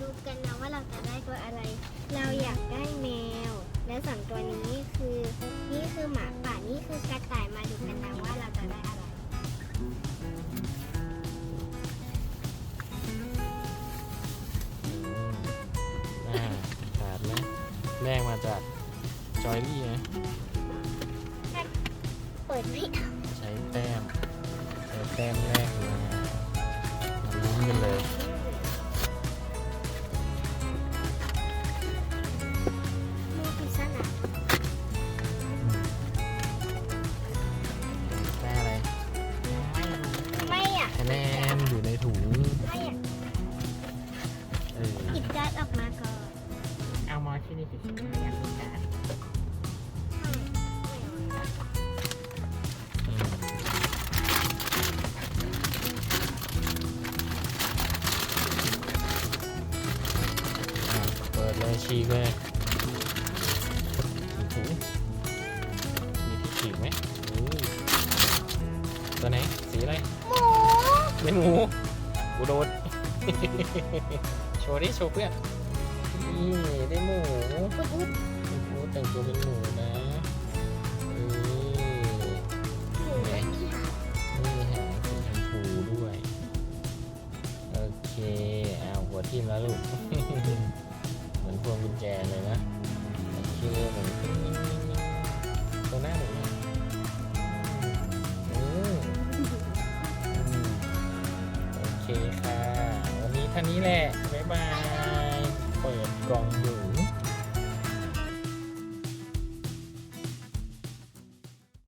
ดูกันนะว่าเราจะได้ตัวอะไร เราอยากได้แมว และสองตัวนี้คือนี่คือหมาป่านี่คือกระต่ายมาดูกันนะว่าเราจะได้อะไรอ่าขาดไหมแรกมาจากจอยลี่นะเปิดไม่เอาใช้แต้ม ใช้แต้มแรกมา เอามอที่นี่อยากรู้การอืมอะเปิดเลยฉีกเลยฉีถุงมีที่ฉีกไหมอู้ตัวไหน สีอะไร หมูได้หมูกูโดดโชว์ดิโชว์เพื่อนนี่ เอาหัวทิ่มแล้วลูก เหมือนพวงกุญแจเลยนะชื่อเหมือนตัวหน้าหนูโอเคค่ะ วันนี้เท่านี้แหละ บ๊ายบาย เปิดกล่องดู